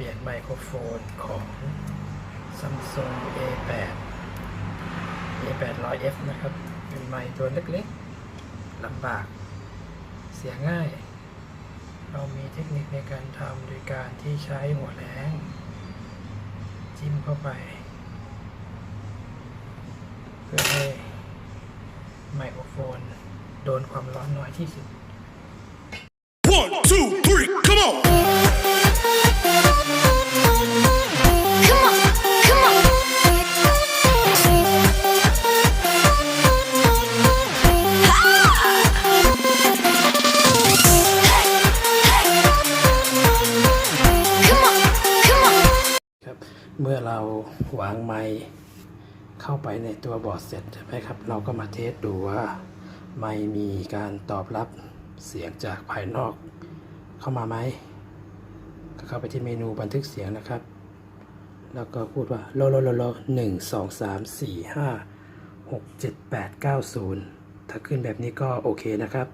เปลี่ยนไมโครโฟนของ Samsung A8 A800F นะครับ เป็นไมค์ตัวเล็กๆลำบาก เสียง่าย เรามีเทคนิคในการทำโดยการที่ใช้หัวแหลงจิ้มเข้าไป เพื่อให้ไมโครโฟน โดนความร้อนน้อยที่สุด One, two, เมื่อเราวางไมค์เข้าไปในตัวบอร์ดเสร็จใช่ไหมครับ เราก็มาเทสดูว่าไมค์มีการตอบรับเสียงจากภายนอกเข้ามาไหมก็เข้าไปที่เมนูบันทึกเสียงนะครับ แล้วก็พูดว่าโลโลโลโลหนึ่งสองสามสี่ห้าหกเจ็ดแปดเก้าศูนย์ถ้าขึ้นแบบนี้ก็โอเคนะครับ